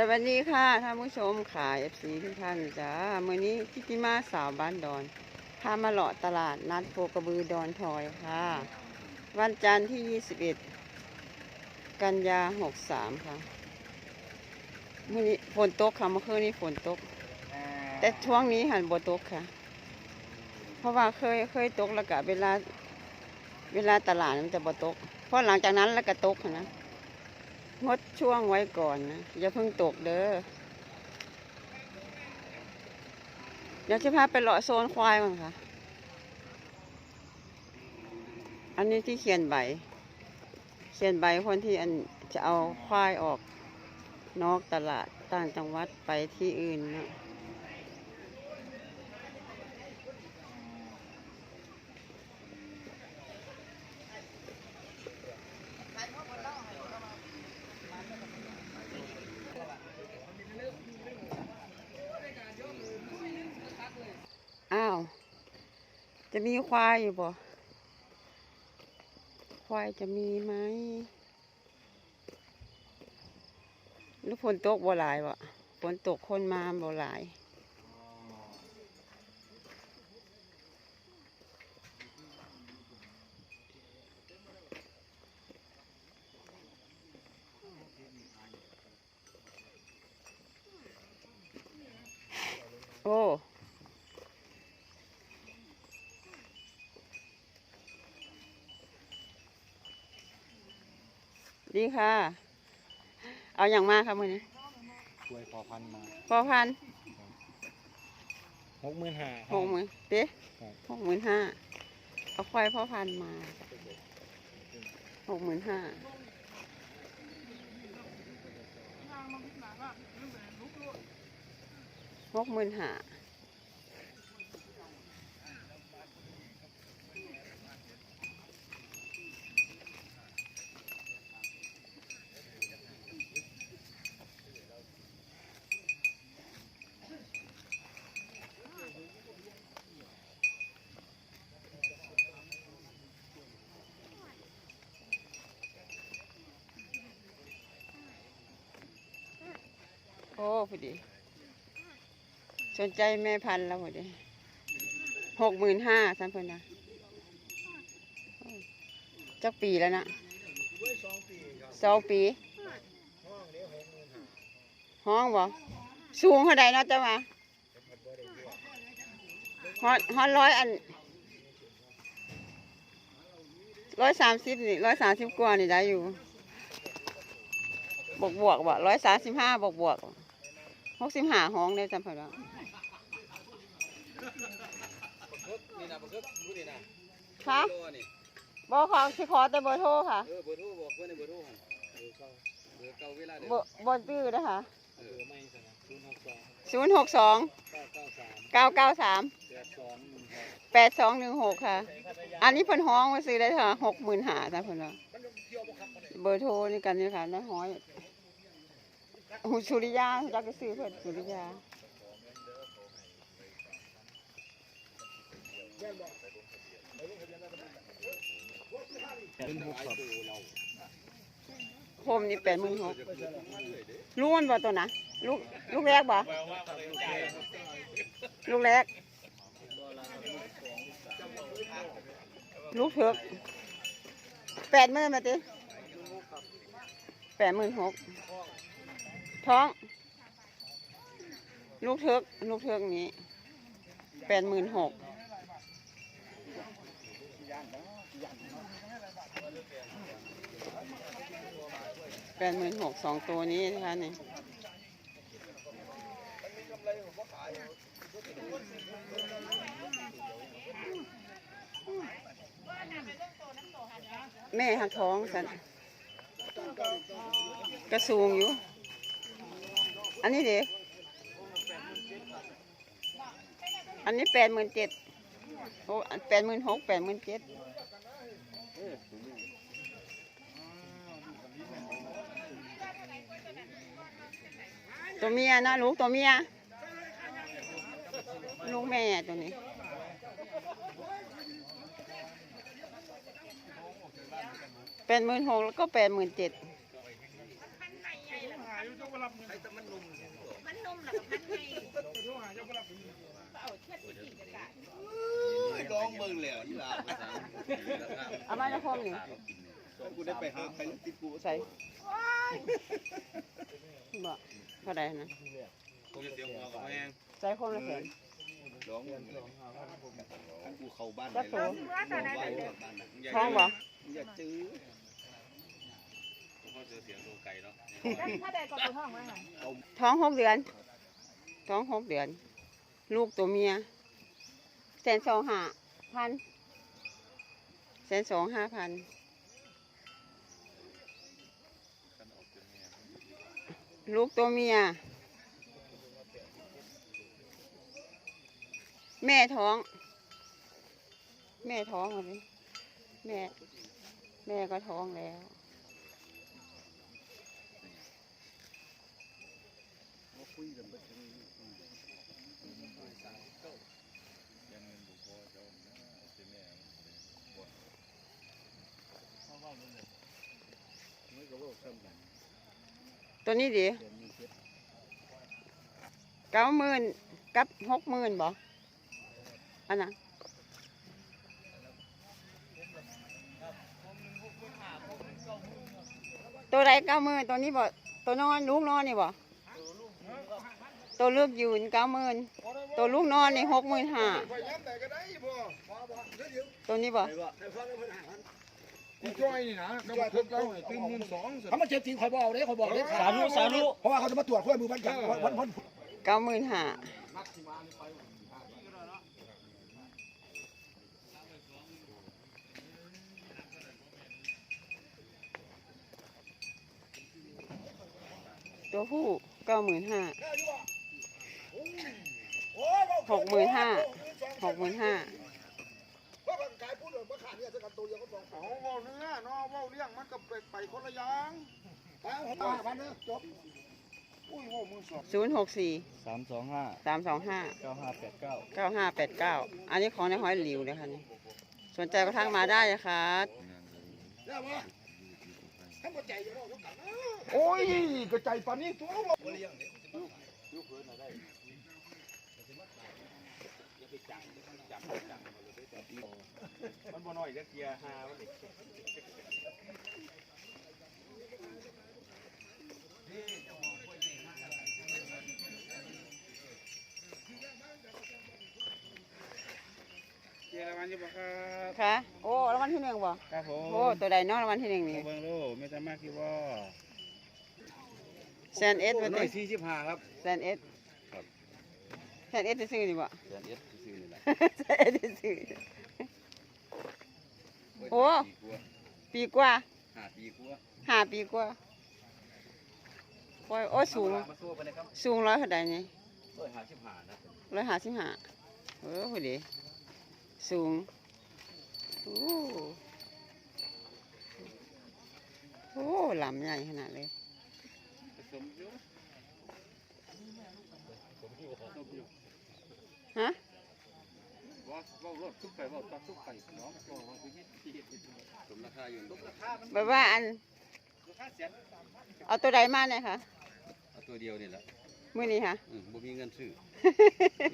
สวัสดีค่ะท่านผู้ชมขายเอฟซีทุกท่านจ้ามื่อนี้พิติมาสาวบ้านดอนพามาเลาะตลาดนัดโพกระบือดอนทอยค่ะ วันจันทร์ที่ 21 กันยา 63 ค่ะมื่อนี้ฝนตกค่ะเมื่อคืนนี้ฝนตก แต่ช่วงนี้หันบ่ตกค่ะ เพราะว่าเคยเคยตกแล้วก็เวลา เวลาตลาดมันจะบ่ตก เพราะหลังจากนั้นแล้วก็ตกนะ งดช่วงไว้ก่อนนะอย่าเพิ่งตกเด้อเดี๋ยวจะพาไปเลาะโซนควายมั้งค่ะ อันนี้ที่เขียนใบ เขียนใบคนที่อันจะเอาควายออกนอกตลาดต่างจังหวัดไปที่อื่นนะอ้าว จะมีควายอยู่บ่ ควายจะมีไหมหรือฝนตกบ่หลายบ่ฝนตกคนมาบ่หลาย โอ้ ดีค่ะ เอาอย่างมากครับมือนี้ช่วยพอพันมาพอพันหกหมื่นห้าหกหมื่นเต๊ะครับหกหมื่นห้าเอาควายพ่อพันธุ์มาหกหมื่นห้าหกหมื่นห้า โอ้พอดี สนใจแม่พันธุ์แล้วพอดีหกหมื่นห้าสันเพิ่นนะจักปีแล้วนะสองปี ห้องบ่สูงเท่าใดเนาะจ้ามาฮอดฮอดร้อยอันร้อยสามสิบนี่ร้อยสามสิบกว่านี่ได้อยู่ บวกบวกบ่ร้อยสามสิบห้าบวกบวก หกสิบห้าห้องได้จำพอแล้วนี่นะบักเกิดรู้นี่นะค่ะโลนี่บอกขอสิขอแต่เบอร์โทรค่ะเออเบอร์โทรบอกเพื่อนในเบอร์โทรหันเบอร์เก่าเบอร์เก่าเวลาเดิมเบอร์บนตื้อนะคะเออไม่ใช่นะศูนย์หกสองศูนย์หกสองเก้าเก้าสามเก้าเก้าสามแปดสองหนึ่งหกแปดสองหนึ่งหกค่ะ อันนี้เพิ่นห้องมาซื้อได้ค่ะหกหมื่นหาจ้ะเพิ่นว่าเบอร์โทรนี่กันนี่ค่ะน้าห้อย หูสุริยาจักก็ซื้อเพิ่นสุริยาเป็นหกคมนี่แปดหมื่นหกลูกมันบ่ตัวนะลูกลูกแรกบ่ลูกแรก ลูกเถิกแปดหมื่นมาติแปดหมื่นหก ท้อง ลูกเถิกลูกเถิกนี้แปดหมื่นหกแปดหมื่นหกสองตัวนี้นะคะนี่แม่หักท้องสันกระสูงอยู่ อันนี้ด็อันนี้แปดหมื่นเจ็ดโอ้แปดหมื่นหกแปดหมื่นเจ็ดตัวเมียนะลูกตัวเมียลูกแม่ตัวนี้แปดหมื่นหกแล้วก็แปดหมื่นเจ็ด รับเงินไอ้ตะมันนุ่มมันนมหลักพันไงไปโทรหาเจ้าบ่รับเงินเอาเชือดที่กี่กะลองเบิ่งแล้วอีหลาภาษาเอามาจะคมนี่กูได้ไปหาไปติดกูใส่บ่เท่าไหร่นะกูจะเสียหัวกับแม่งใส่คมละแสนลองกูเข้าบ้านจักโตว่าตอนนั้นบ้านเด็กบ้านท้องบ่อย่าจื้อ เขาเสียงตัวไก่เนาะถ้าใดก็ตัวห้องไว้ไงท้องหกเดือน ท้องหกเดือน ลูกตัวเมียแสนสองห้าพันแสนสองห้าพันลูกตัวเมีย แม่ท้อง แม่ท้องเอาดิแม่ แม่ก็ท้องแล้ว ยังเงินบุพอเจ้าเป็นแม่ตัวนี้ดีเก้าหมื่นกับหกหมื่นบ่อันนั้นตัวใดเก้าหมื่นตัวนี้บ่ตัวนอนลูกนอนนี่บ่ ตัวลูกยืนเก้าหมื่นตัวลูกนอนนี่หกหมื่นห้าไปย้ำไหนก็ได้บ่บ่บ่เดี๋ยวเดี๋ยวตัวนี้บ่กูจ้อยนี่นะก็มาทุบเราให้ตึงเงินสองเขามาเจ็บจริงคอยบอกเลยคอยบอกเลยสาธุสาธุเพราะว่าเขาจะมาตรวจข้อมือวันกันวันวันเก้าหมื่นห้าตัวผู้เก้าหมื่นห้า หกหมื่นห้าหกหมื่นห้าเพราะว่ากายพูดเลยว่าขาดเนี่ยจะกันตัวเดียวก็สองเอาเว้าเนื้อเนาะเว้าเลี้ยงมันก็ไปไปคนละอย่างตายหกห้าพันเนี่ยจบอุ้ยโว้มึงสองศูนย์หกสี่สามสองห้าสามสองห้าเก้าห้าแปดเก้าเก้าห้าแปดเก้าอันนี้ของในห้อยหลิวเลยค่ะนี่สนใจก็ทักมาได้นะคะแล้วว่าถ้าหมดใจจะบอกว่ากันโอ้ยกระจายปานนี้ตัวเรา มันบ่น้อยจะเกียร์ห้ามันเด็กเจรมันอยู่บ่ครับค่ะ โอ้รางวัลที่หนึ่งบ่ครับผมโอ้ตัวใดเนาะรางวัลที่หนึ่งนี่ เบิ่งดูไม่จะมากที่ว่าแซนเอสมาร้อติยสี่สิบห้าครับแซนเอสครับแซนเอสจะซื้อดีบ่ เดือนเอส ซื้อนี่แหละแซนเอสจะซื้อโอ้ปีกว่าห้าปีกว่าห้าปีกว่าโอ้ยโอ้ยสูงมาสู้ไปเลยครับสูงร้อยเท่าใดนี่ร้อยห้าสิบห้านะร้อยห้าสิบห้าเออพอดีสูงโอ้โอ้ลำใหญ่ขนาดเลยผสมอยู่ผสมอยู่ฮะ ว่าว่ารถทุกไปว่าตัดทุกไปน้องก็ว่าคือที่สมราคาอยู่ราคามันแบบว่าอัน ราคาแสนเอาตัวใดมาเนี่ยค่ะ เอาตัวเดียวนี่แหละมื้อนี้ค่ะ อืมบ่มีเงินซื้อ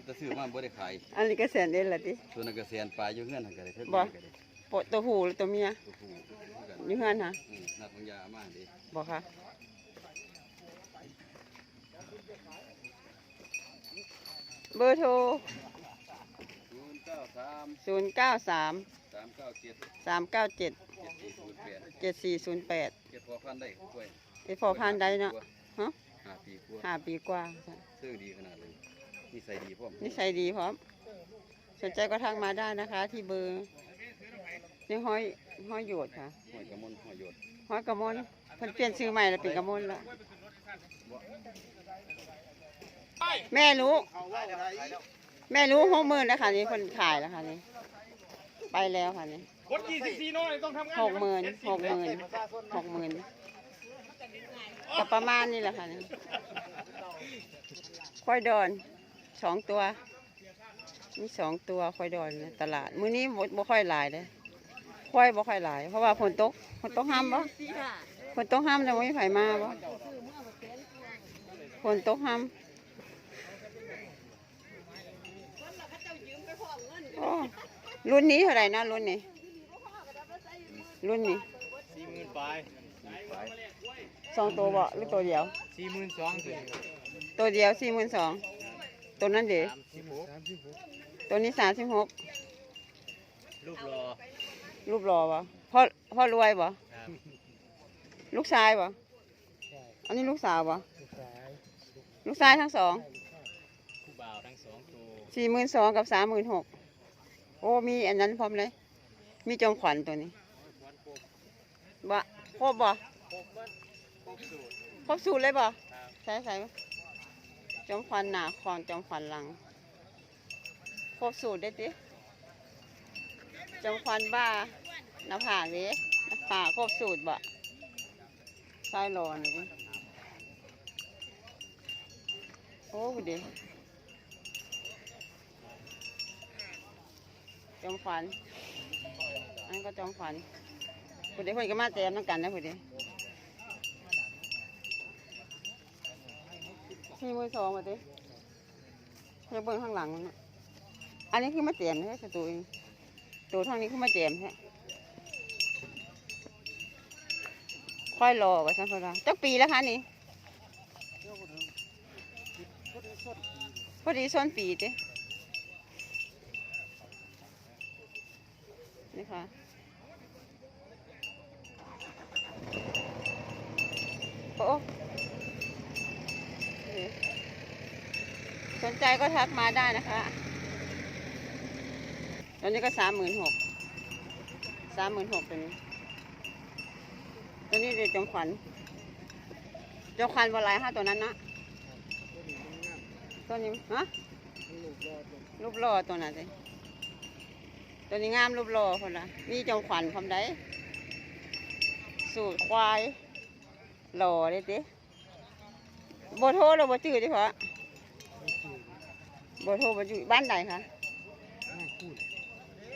จะซื้อมาบ่ได้ขายอันนี้ก็แสนเด่นละติตัวนั้นก็แสนปลายอยู่เงินหั่นก็ได้เพิ่นบ่ ก็ได้โปะตัวผู้หรือตัวเมียตัวผู้คือกันอยู่เฮือนค่ะอืมนัดบางยามาดิบอกค่ะ เบอร์โทร 093 0 9 3 397 3 9 7 7408 7 4 0 8เก็บพอพันได้กล้วยไอพอพันได้เนาะฮะห้าปีกว่าห้าปีกว่าซื้อดีขนาดเลยนิสัยดีพร้อมนิสัยดีพร้อมสนใจก็ทักมาได้นะคะ ที่เบอร์นี่ห้อยห้อยโยดค่ะห้อยกระมนห้อยหยดห้อยกระมนเพิ่นเปลี่ยนชื่อใหม่แล้วเป็นกระมนแล้วแม่รู้ แม่รู้หกหมื่นแล้วค่ะนี่คนขายแล้วค่ะนี่ไปแล้วค่ะนี่คนยี่สิบสี่น้อยต้องทำงานหกหมื่นหกหมื่นหกหมื่นก็ประมาณนี้แหละค่ะนี่ควายดอนสองตัวมีสองตัวควายดอนในตลาดมื้อนี้บ่บ่ค่อยหลายเลยควายบ่ค่อยหลาย เพราะว่าฝนตกฝนตกห้ามบ่ฝนตกห้ามแล้วบ่มีไผมาบ่ฝนตกห้ำโรุ่นนี้เท่าไหร่นะรุ่นนี้ รุ่นนี้สี่หมื่นปลายสองตัวบ่หรือตัวเดียวสี่หมื่นสองถึงตัวเดียวสี่หมื่นสองตัวนั้นเดี๋ยวสามสิบหกตัวนี้สามสิบหกรูปรอรูปหล่อบ่พ่อพ่อรวยบ่ครับลูกชายบ่อันนี้ลูกสาวบ่ลูกชายทั้งสองผู้บ่าวทั้งสองตัวสี่หมื่นสองกับสามหมื่นหกโอ้มีอันนั้นพร้อมเลย มีจงขวัญตัวนี้บ่ครบบ่ครบบสูตรครบสูตรเลยบ่ใส่ใส่จงขวัญหนาคอนจงขวัญหลังครบสูตรได้ติจงขวัญบ้าหน้าผากนี้หน้าผากครบสูตรบ่ใส่รอนี่โอ้ดี จงขวัญอันก็จงขวัญบุดีเพื่อนก็มาเต็มน้ำกันนะบุดีสี่มือสองบุดีเพื่อเบิ่งข้างหลังนั่นนะอันนี้คือมาเต็มใช่ตัวเองตัวทางนี้คือมาเต็มใช่ค่อยรอไว้สักพักจักปีแล้วคะนี่พอดีส้นปีเด้ คะโอ้สนใจก็ทักมาได้นะคะ ตอนนี้ก็สามหมื่นหกสามหมื่นหกตัวนี้ตัวนี้เดี๋ยวจงขวัญจงขวัญบนลายห้าตัวนั้นนะตัวนี้ฮะรูปหล่อตัวนั้นสิ ตัวนี้งามรูปหล่อคนละนี่จงขวัญคำใดสูตรควายหล่อเลยติโบโทรเราโบจืดดิพะโบโทรโบจืดบ้านใดคะ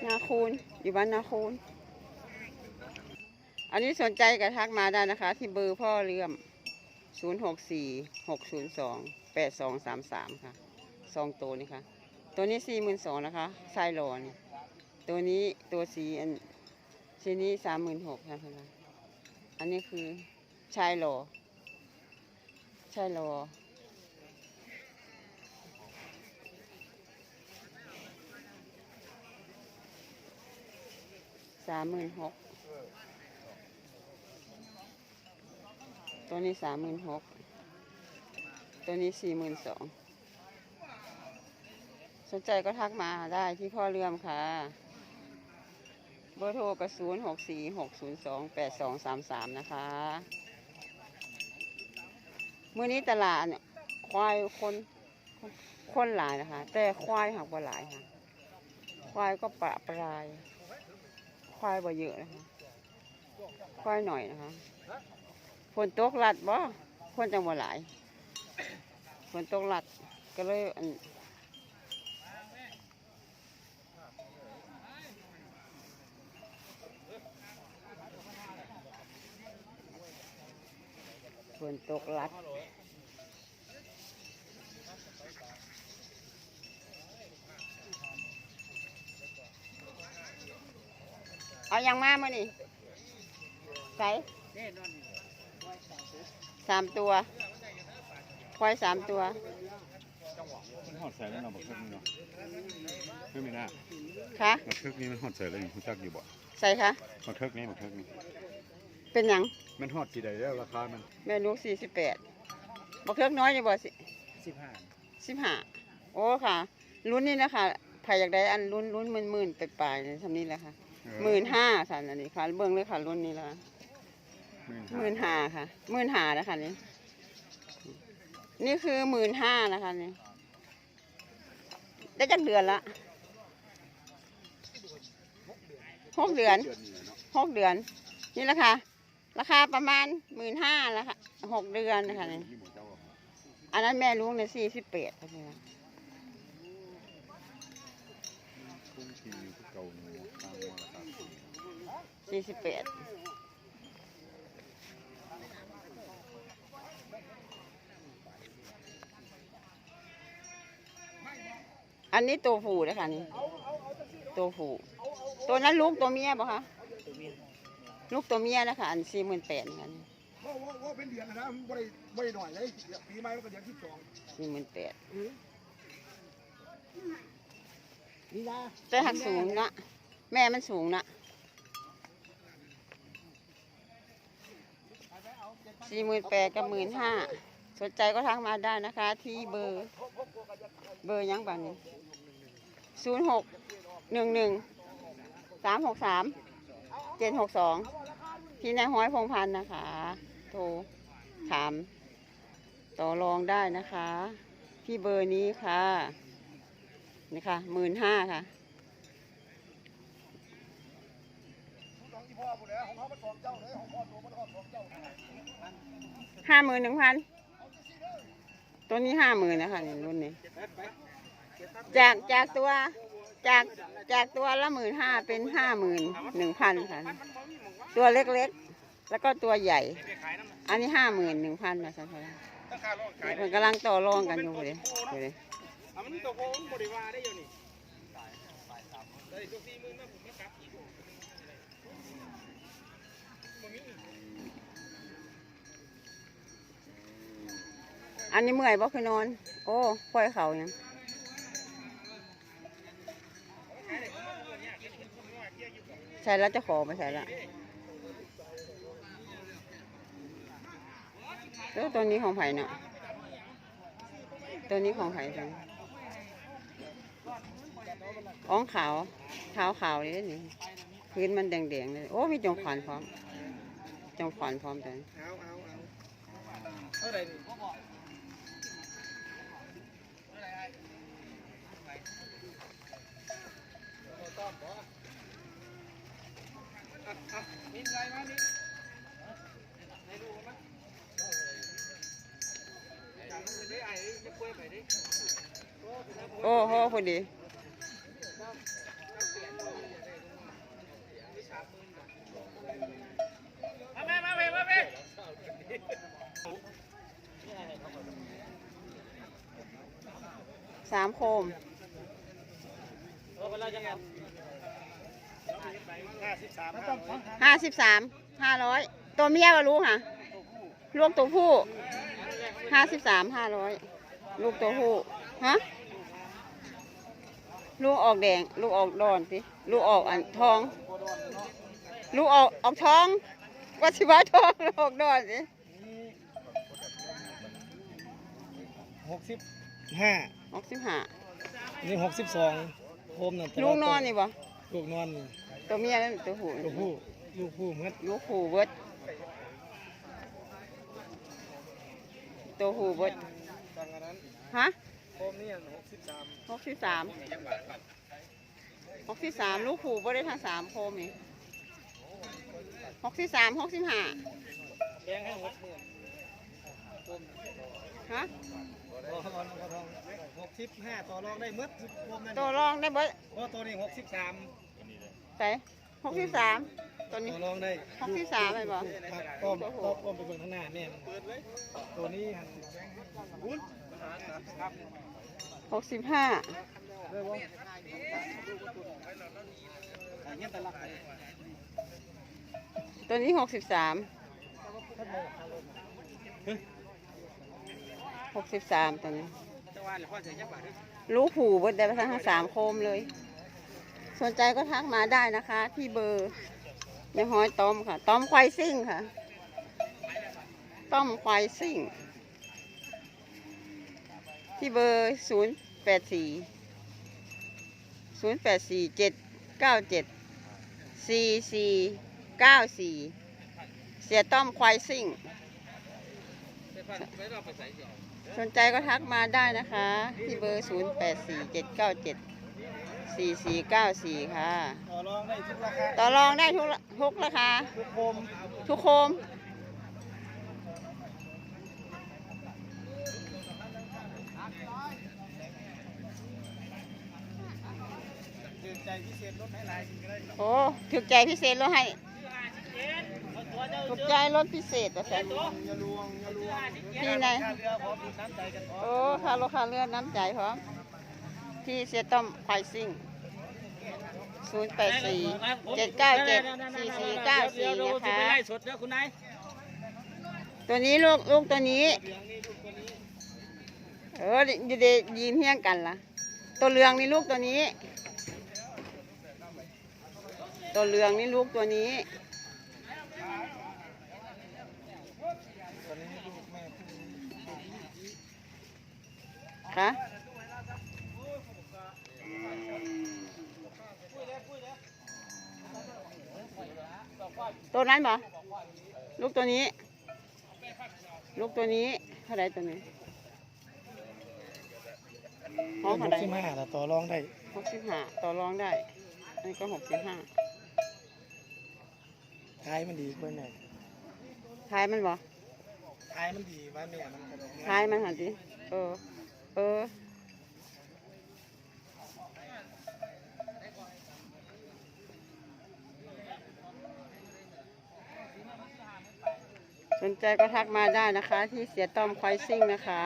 นาคูนอยู่บ้านนาคูนอันนี้สนใจก็ทักมาได้นะคะ ที่เบอร์พ่อเลื่อม 0 6 4 6 0 2 8 2 3 3 ค่ะซองตัวนี่ค่ะ ตัวนี้ 4 2 0 0นะคะไซโลนี่ ตัวนี้ตัวสีอันสีนี้36,000ค่ะพื่อนอันนี้คือชายโลชายโลสามหมื่นหกตัวนี้สามหมื่นหกตัวนี้สี่หมื่นสองสนใจก็ทักมาได้ที่พ่อเลื่อมค่ะ เบอร์โทรกระศูนย์หกสี่หกศูนย์สองแปดสองสามสามนะคะมื่อนี้ตลาดเนี่ยควายคนคนหลายนะคะ แต่ควายหักบ่หลายค่ะ ควายก็ปะปลาย ควายบ่เยอะนะคะ ควายหน่อยนะคะฝนตกหลัดบ่คนจังบ่หลายฝนตกหลัดก็เลย ฝนตกหลัดเอายังมามานี่ใส่สามตัวควายสามตัวมันหอดใส่แล้วเนาะบักเทิกนี่เนาะเพิ่มไม่ได้คะบักเทิกนี่มันหอดใส่แล้วนี่คุณจักอยู่บ่ใส่คะบักเทิกนี่บักเทิกนี่ เป็นหยังมันหอดกี่ใดแล้วราคามันแม่ลูกสี่สิบแปดบักเทือกน้อยอยู่บ่สิสิบห้าสิบห้าโอ้ค่ะรุ่นนี้นะคะใครอยากได้อันรุ่นรุ่นหมื่นหมื่นๆไปปลายๆเลยทำนี้แหละค่ะหมื่นห้าสันอันนี้ค่ะเบิ้งเลยค่ะรุ่นนี้ละหมื่นห้าค่ะหมื่นห้านะคะนี่นี่คือหมื่นห้านะคะนี่ได้จักเดือนละหกเดือนหกเดือนนี่แหละค่ะ ราคาประมาณหมื่นห้าแล้วค่ะหกเดือนนะคะนี่อันนั้นแม่ลูกเนี่ยสี่สิบแปดเท่านี้น้สี่สิบแปดอันนี้ตัวผูนะคะนี่ตัวผูตัวนั้นลูกตัวเมียป่คะตัวเมีย ลูกตัวเมียนะคะอันสี่หมื่นแปดค่ะนี่ว่าว่าว่าเป็นเดือนนะนะมันบ่ได้บ่ได้หน่อยเลยเดี๋ยวปีใหม่มันก็เดือนที่สองสี่หมื่นแปดนี่นะแต่หักสูงนะแม่มันสูงนะสี่หมื่นแปดกับหมื่นห้าสนใจก็ทักมาได้นะคะ ที่เบอร์ เบอร์ยังบ้านนี้ศูนย์หกหนึ่งหนึ่งสามหกสาม เจ็ดหกสองที่นายห้อยพงพันธ์นะคะ โทรถาม ต่อรองได้นะคะ ที่เบอร์นี้ค่ะนี่ค่ะหมื่นห้าค่ะห้าห้าหมื่นหนึ่งพันตัวนี้ห้าหมื่นนะคะนี่รุ่นนี้จากจากตัว จากจากตัวละหมื่นห้าเป็นห้าหมื่นหนึ่งพันค่ะ ตัวเล็กๆ แล้วก็ตัวใหญ่ อันนี้ห้าหมื่นหนึ่งพันนะสันทราราคาโลขายมันกำลังต่อรองกันอยู่เลยเลยอันตัวโค้งบริวารได้อยู่นี่ได้ตัวสี่หมื่อีกอันนี้เมื่อยบ่คือนอน โอ้ปล่อยเขายัง ใช่แล้วเจะขอไปใช่ละแล้วตัวนี้ของไผ่เนาะตัวนี้ของไผ่จังอ้องขาวเท้าขาวเลยนี่พื้นมันแดงๆเลยโอ้มีจงขวานพร้อม จงขวานพร้อมแต่เอาเอาเอาเท่าไหร่นี่มีอะไรมา นี่ให้ดูมั้ยจากนั้นไปได้ไอ้จะกล้วยไปดิโอ้โหพอดีมาแม่มาแม่มาแม่สามโคมเออเวลาจะเอา ห้าสิบสามห้าร้อยห้าสิบสามห้าร้อยตัวเมียก็รู้ค่ะ ลูกตัวผู้ห้าสิบสามห้าร้อยลูกตัวผู้ฮะลูกออกแดง ลูกออกดอนสิลูกออกอันทอง ลูกออกออกทองว่าสิว่าทองลูกออกดอนสิหกสิบห้าออกสิบห้านี่หกสิบสองโคมนั่นลูกนอนนี่บ่ลูกนอนนี่ ตัวเมียนั่นตัวผู้ลูกผู้ลูกผู้เหมือนลูกผู้เบิดตัวผู้เบิดสั่งอันนั้นฮะโคมนี่หกสิบสามหกสิบสามหกสิบสามลูกผูบ่ได้ทั้งสามโคมนี่หกสิบสามหกสิบห้าแพงให้หกหมื่นฮะต่อรองต่อรองหกสิบห้าต่อรองได้หมืดโคมนั่นตัวรองได้เบิดเพราะตัวนี้หกสิบสาม แต่หกสิบสามตัวนี้ต่อรองได้หกสิบสามเลยบ่ ครับต้มต้มต้มไปเบิ่งข้างหน้าแม่มันตัวนี้หันหกสิบห้าได้บ่ขายเงี้ยตลักเลยตัวนี้หกสิบสามหกสิบสามตัวนี้ จะว่าหรือพ่อจะยักบาทด้วยลูกผูเบิดได้ไปทั้งสามโคมเลย สนใจก็ทักมาได้นะคะ ที่เบอร์ในห้อยต้อมค่ะ ต้อมควายซิ่งค่ะ ต้อมควายซิ่ง ที่เบอร์ศูนย์แปดสี่ศูนย์แปดสี่เจ็ดเก้าเจ็ดสี่สี่เก้าสี่เสียต้อมควายซิ่งไม่ต้องไปใส่เสียสนใจก็ทักมาได้นะคะ ที่เบอร์ศูนย์แปดสี่เจ็ดเก้าเจ็ด สี่สี่เก้าสี่ค่ะ ต่อรองได้ทุกราคาต่อรองได้ทุกทุกราคา ทุกโคมทุกโคมตื่นใจพิเศษลดให้หลายสิ่งก็ได้โอ้ถูกใจพิเศษลดให้ถูกใจลดพิเศษแต่แสนอย่าลวงอย่าลวงที่ไหน ค่าเรือพร้อมดูน้ำใจกันพร้อม โอ้ค่ารถค่าเรือน้ำใจพร้อม ที่เสียต้อมไพซิ่งศูนย์แปดสี่เจ็ดเก้าเจ็ดสี่สี่เก้าสี่เดี๋ยวนะคะตัวนี้ลูกลูกตัวนี้ เอออยู่เดยีนเฮี้ยงกันล่ะ ตัวเหลืองนี่ลูกตัวนี้ ตัวเหลืองนี่ลูกตัวนี้คะ ตัวนั้นบ่ลูกตัวนี้ ลูกตัวนี้เท่าไรตัวนี้ห้องเท่าไรสิบห้าแต่ต่อรองได้ หกสิบห้าต่อรองได้ อันนี้ก็หกสิบห้าท้ายมันดีเบิ่งหน่อยท้ายมันบ่ท้ายมันดีว่าเนี่ยมันก็ท้ายมันหันดิเออ เออ สนใจก็ทักมาได้นะคะ ที่เสียต้อมคอยซิ่งนะคะ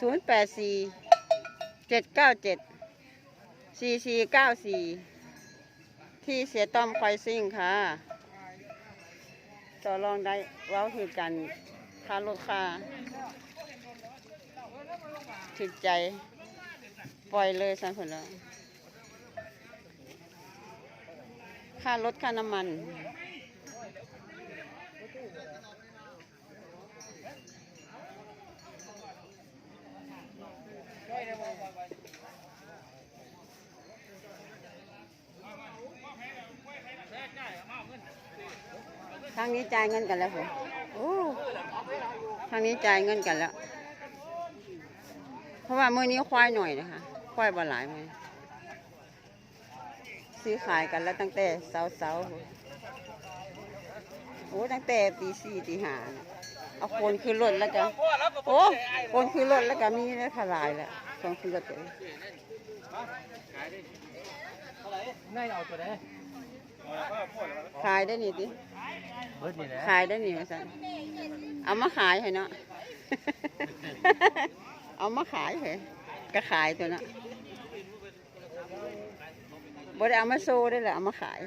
0 8 4 7 9 7 4 4 9 4 ที่เสียต้อมคอยซิ่งค่ะต่อรองได้ว้าคือกันค่ารถค่าถึกใจ ปล่อยเลยสันผลแล้วค่ารถค่าน้ำมัน ทางนี้จ่ายเงินกันแล้วผมโอ้ทางนี้จ่ายเงินกันแล้ว เพราะว่ามื้อนี้ควายหน่อยนะคะควายบ่หลายมื้อซื้อขายกันแล้วตั้งแต่เสาเสาๆโอ้ตั้งแต่ตีสี่ตีห้าเอาคนขึ้นรถแล้วกันโอ้คนขึ้นรถแล้วก็มีแล้วทลายแล้วคนขึ้นรถตัวเองนเอาตัวใด ขายได้นี่ดิเบิดนี่แหละขายได้นี่มาสั่นเอามาขายให้เนาะ เอามาขายเหรอก็ขายตัวเนาะบ่ได้เอามาโซ่ได้เลยเอามาขาย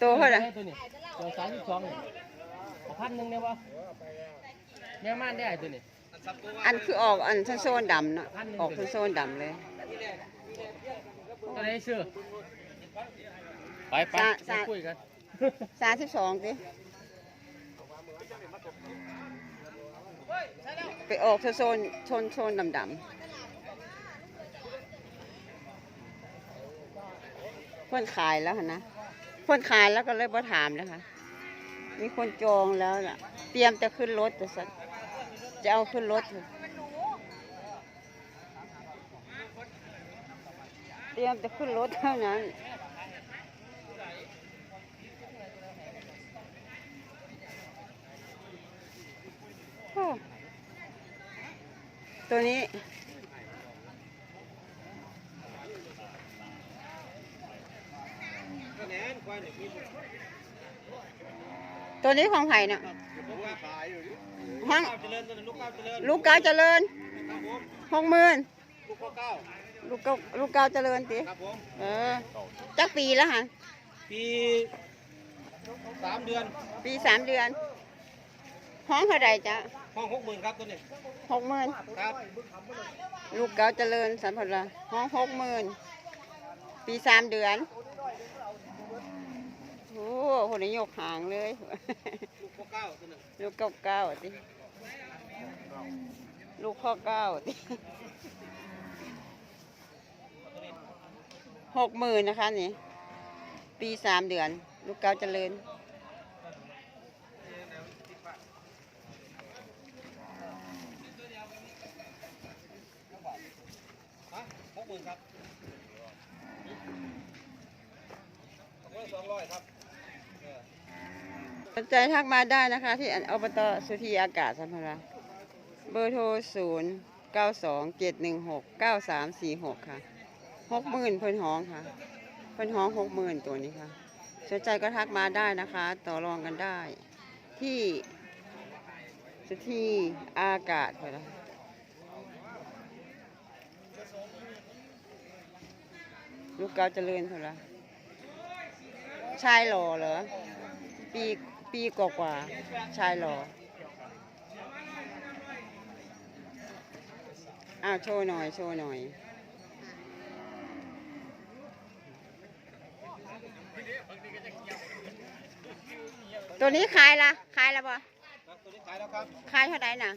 ตัวเท่าไหร่ตัวนี้ตัวสามสิบสองนี่เอาพันหนึ่งได้ปะแม่ม่านได้ตัวนี้อันคือออกอันโซนดำเนาะออกโซนดำเลย ตัวไหนซื้อไปไปสาไปสา คุยกันสามสิบสองสิไปออกโซนโซนโซนดำดำเพื่อนขายแล้วหั่นนะเพื่อนขายแล้วก็เลยบ่ถามแล้วค่ะมีคนจองแล้วล่ะ เตรียมจะขึ้นรถแต่สักจะเอาขึ้นรถเถอะ เตรียมจะขึ้นรถเท่านั้นตัวนี้ ตัวนี้ของไผ่เนี่ยห้องลูกเก้าเจริญลูกเจริญหกหมื่นลูกเก้า ลูกเก้าลูกเก้าเจริญติครับผมเออจักปีแล้วฮะปีสามเดือน ปีสามเดือน ห้องเท่าไรจ๊ะห้องหกหมื่นครับตัวนี้หกหมื่นครับ ลูกเก้าเจริญสันพละห้องหกหมื่นปีสามเดือนโอ้โหคนนี้ยกหางเลย ลูกเก้าตัวนี้ลูกเก้าเก้าติลูกข้อเก้าติ หกหมื่นนะคะนี่ ปีสามเดือน ลูกเก้าเจริญฮะหกหมื่นครับสองร้อยครับ สนใจทักมาได้นะคะ ที่อบตสุธีอากาศสัมภาระเบอร์โทรศูนย์เก้าสองเจ็ดหนึ่งหกเก้าสามสี่หกค่ะ หกหมื่นเพิ่นห้องค่ะ เพิ่นห้องหกหมื่นตัวนี้ค่ะ สนใจก็ทักมาได้นะคะ ต่อรองกันได้ ที่สทีอากาศเพิ่ลูกเก้าเจริญเท่าไรชายหล่อเหรอ ปีปีกว่ากว่าชายหล่อ อ้าวโชว์หน่อย โชว์หน่อย ตัวนี้ขายละขายละบ่ตัวนี้ขายแล้วครับ ขายเท่าไหร่น่ะ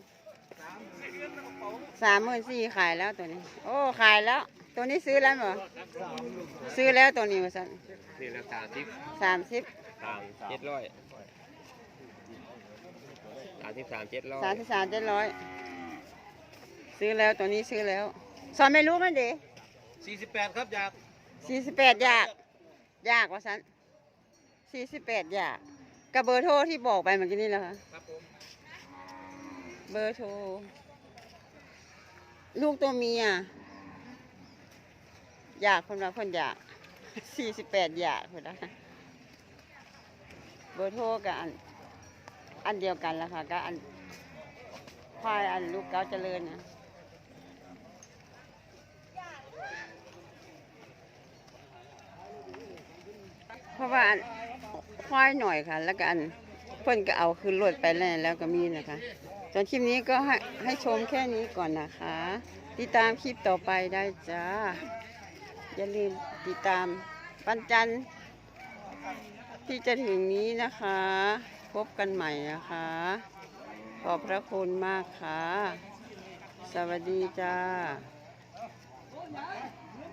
สามหมื่นสี่ขายแล้วตัวนี้ โอ้ขายแล้ว ตัวนี้ซื้อแล้วเหรอซื้อแล้วตัวนี้มาสั่นนี่ราคาที่สามสิบสามเจ็ดร้อยสามสิบสามเจ็ดร้อยสามสิบสามเจ็ดร้อยซื้อแล้วตัวนี้ซื้อแล้วสอนไม่รู้มันเด้สี่สิบแปดครับอยากสี่สิบแปดอยาก ยากว่าสันสี่สิบแปดอยากกับเบอร์โทรที่บอกไปเมื่อกี้นี่แหละค่ะครับผมเบอร์โทรลูกตัวเมียอยากคนละคนอยากสี่สิบแปดอยากคนละเบอร์โทรกับอันอันเดียวกันละค่ะก็อันควายอันลูกเก้าเจริญนะ เพราะว่าควายหน่อยค่ะ แล้วก็อันเพิ่นก็เอาขึ้นรถไปแล้วแล้วก็มีนะคะส่วนคลิปนี้ก็ให้ให้ชมแค่นี้ก่อนนะคะ ติดตามคลิปต่อไปได้จ้า อย่าลืมติดตามปันจันที่จะถึงนี้นะคะ พบกันใหม่นะคะ ขอบพระคุณมากค่ะ สวัสดีจ้า